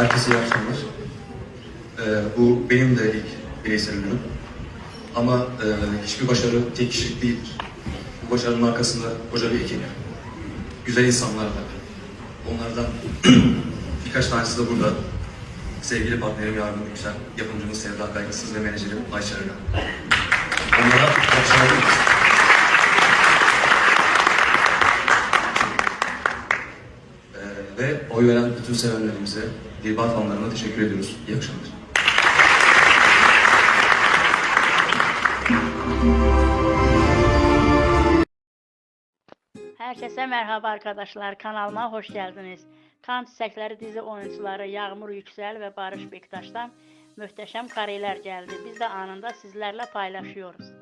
Herkese iyi akşamlar. Ee, bu benim de ilk bireysel ürünüm. Ama e, hiçbir başarı tek kişilik değildir. Bu başarının arkasında koca bir ekip. Güzel insanlar var. Onlardan birkaç tanesi de burada. Sevgili partnerim Yardım Yüksel, yapımcımız Sevda Kaygısız ve menajerim Ayşe Ergan. Ve oy veren bütün sevenlerimize, Dilbar fanlarına teşekkür ediyoruz. İyi akşamlar. Herkese merhaba arkadaşlar. Kanalıma hoş geldiniz. Kan Çiçekleri dizi oyuncuları Yağmur Yüksel ve Barış Bektaş'tan muhteşem kareler geldi. Biz de anında sizlerle paylaşıyoruz.